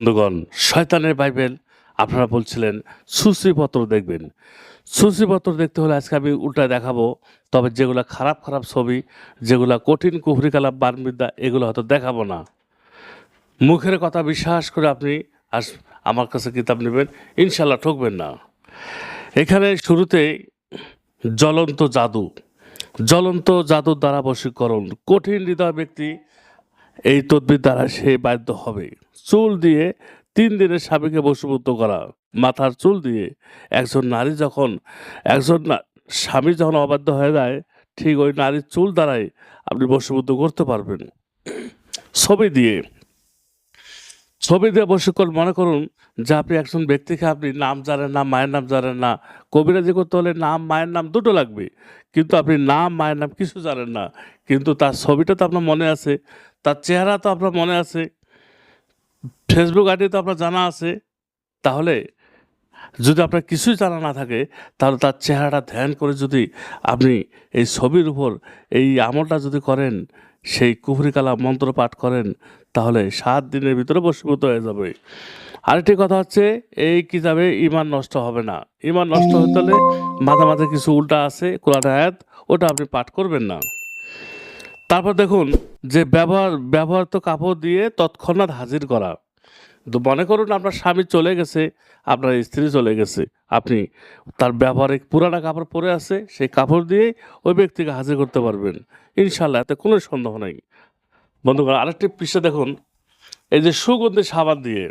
বন্ধুগণ, শয়তানের বাইবেল আপনারা বলছিলেন সুশ্রীপত্র দেখবেন। সুশ্রীপত্র দেখতে হলে আজকে আমি উল্টা দেখাবো, তবে যেগুলো খারাপ খারাপ ছবি, যেগুলো কঠিন কুফরি কালাপ বানবিদ্যা, এগুলো হয়তো দেখাবো না। মুখের কথা বিশ্বাস করে আপনি আস আমার কাছে কিতাব নেবেন ইনশাল্লাহ ঠকবেন না। এখানে শুরুতে জ্বলন্ত জাদু। জ্বলন্ত জাদুর দ্বারা বশীকরণ। কঠিন হৃদয় ব্যক্তি এই তদ্বির দ্বারা সে বাধ্য হবে। চুল দিয়ে তিন দিনের স্বামীকে বশীভূত করা। মাথার চুল দিয়ে একজন নারী যখন, একজন স্বামী যখন অবাধ্য হয়ে যায়, ঠিক ওই নারীর চুল দ্বারাই আপনি বশীভূত করতে পারবেন। ছবি দিয়ে। ছবি দিয়ে বশীকরণ মনে করুন যে আপনি একজন ব্যক্তিকে আপনি নাম জানেন না, মায়ের নাম জানেন না। কবিরাজি করতে হলে নাম, মায়ের নাম দুটো লাগবে। কিন্তু আপনি নাম, মায়ের নাম কিছু জানেন না। কিন্তু তার ছবিটা তো আপনার মনে আছে তার চেহারা তো আপনার মনে আছে ফেসবুক আইডি তো আপনার জানা আছে। তাহলে যদি আপনার কিছুই জানা না থাকে, তাহলে তার চেহারাটা ধ্যান করে যদি আপনি এই ছবির উপর এই আমলটা যদি করেন, সেই কুফরিকালা মন্ত্র পাঠ করেন, তাহলে সাত দিনের ভিতরে বশীভূত হয়ে যাবে। আরেকটি কথা হচ্ছে, এই কিতাবে ইমান নষ্ট হবে না। ইমান নষ্ট হতে হলে মাঝে মাঝে কিছু উল্টা আছে, কোরআন আয়াত, ওটা আপনি পাঠ করবেন না। তারপর দেখুন যে ব্যবহার, ব্যবহৃত কাপড় দিয়ে তৎক্ষণাৎ হাজির করা। তো মনে করুন আপনার স্বামী চলে গেছে, আপনার স্ত্রী চলে গেছে, আপনি তার ব্যবহারিক পুরানা কাপড় পরে আছে, সেই কাপড় দিয়ে ওই ব্যক্তিকে হাজির করতে পারবেন। ইনশাল্লাহ এতে কোনো সন্দেহ নেই। বন্ধুগণ, আরেকটি পৃষ্ঠা দেখুন। এই যে সুগন্ধি সাবান দিয়ে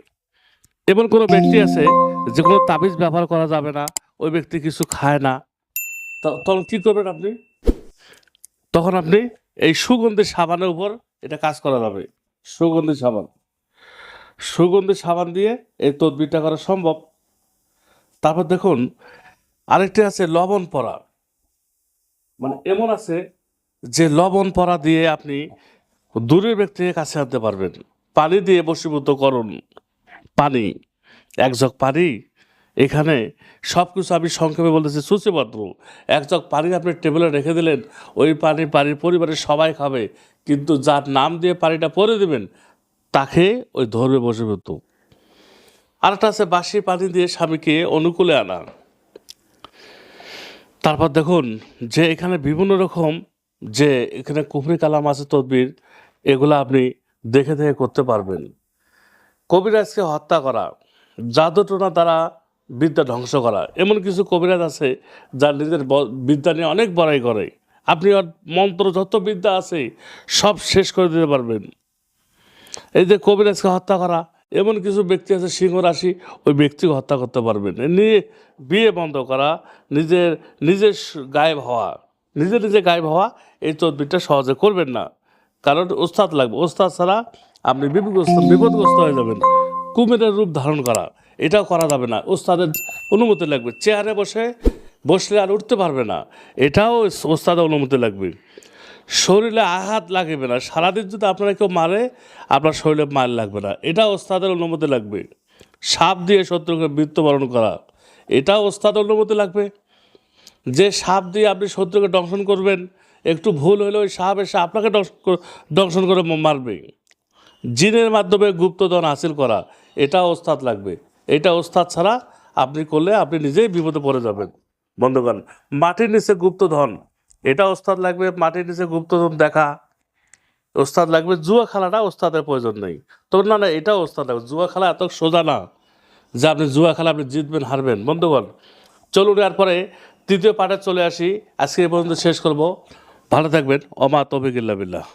এমন কোনো ব্যক্তি আছে যে কোনো তাবিজ ব্যবহার করা যাবে না, ওই ব্যক্তি কিছু খায় না। তখন কী করবেন আপনি? তখন আপনি এই সুগন্ধি সাবানের উপর এটা কাজ করা যাবে। সুগন্ধি সাবান। সুগন্ধি সাবান দিয়ে এই তদবিরটা করা সম্ভব। তারপর দেখুন, আরেকটি আছে লবণ পরা মানে এমন আছে যে লবণ পরা দিয়ে আপনি দূরের ব্যক্তিকে কাছে আনতে পারবেন। পানি দিয়ে বসীভূত করুন। পানি, এক জগ পানি এখানে সব কিছু আমি সংক্ষেপে বলতেছি সূচিপত্র এক জগ পানি আপনি টেবিলে রেখে দিলেন, ওই পানি পানির পরিবারের সবাই খাবে, কিন্তু যার নাম দিয়ে পানিটা পরে দিবেন, তাকে ওই ধর্মে বসীভূত আরেকটা আছে বাসি পানি দিয়ে স্বামীকে অনুকূলে আনা। তারপর দেখুন, যে এখানে বিভিন্ন রকম, যে এখানে কুফরি কালাম আছে, তদবির, এগুলো আপনি দেখে দেখে করতে পারবেন। কবিরাজকে হত্যা করা, জাদুটনা দ্বারা বিদ্যা ধ্বংস করা। এমন কিছু কবিরাজ আছে যার নিজের বিদ্যা নিয়ে অনেক বড়াই করে। আপনি মন্ত্র যত বিদ্যা আছে সব শেষ করে দিতে পারবেন। এই যে কবিরাজকে হত্যা করা, এমন কিছু ব্যক্তি আছে, সিংহ রাশি, ওই ব্যক্তিকে হত্যা করতে পারবেন। নিয়ে বিয়ে বন্ধ করা, নিজের নিজের গায়েব হওয়া নিজে নিজে গায়েব হওয়া, এই তদবিরটা সহজে করবেন না। কারণ ওস্তাদ লাগবে। ওস্তাদ ছাড়া আপনি বিপদগ্রস্ত বিপদগ্রস্ত হয়ে যাবেন। কুমিরের রূপ ধারণ করা। এটাও করা যাবে না। ওস্তাদের অনুমতি লাগবে। চেয়ারে বসে, বসলে আর উঠতে পারবে না। এটাও ওস্তাদের অনুমতি লাগবে। শরীরে আঘাত লাগবে না। সারাদিন যদি আপনারা কেউ মারে, আপনার শরীরে মার লাগবে না। এটা ওস্তাদের অনুমতি লাগবে। সাপ দিয়ে শত্রুকে মৃত্যুবরণ করা। এটাও ওস্তাদের অনুমতি লাগবে। যে সাপ দিয়ে আপনি শত্রুকে দংশন করবেন, একটু ভুল হলে ওই সাপ এসে আপনাকে দংশন করে মারবে। জিনের মাধ্যমে গুপ্তধন হাসিল করা। এটা ওস্তাদ লাগবে। এটা ওস্তাদ ছাড়া আপনি করলে আপনি নিজেই বিপদে পড়ে যাবেন। বন্ধুগণ, মাটির নিচে গুপ্তধন, এটা ওস্তাদ লাগবে মাটির নিচে গুপ্তধন দেখা। ওস্তাদ লাগবে জুয়া খেলাটা ওস্তাদের প্রয়োজন নেই। তো না না, এটাও ওস্তাদ লাগবে। জুয়া খেলা এত সোজা না যে আপনি জুয়া খেলা আপনি জিতবেন, হারবেন। বন্ধুগণ, চলুন এরপরে তৃতীয় পাঠে চলে আসি। আজকে এই পর্যন্ত শেষ করব। ভালো থাকবেন। অমা তবিকিল্লা বিল্লাহ।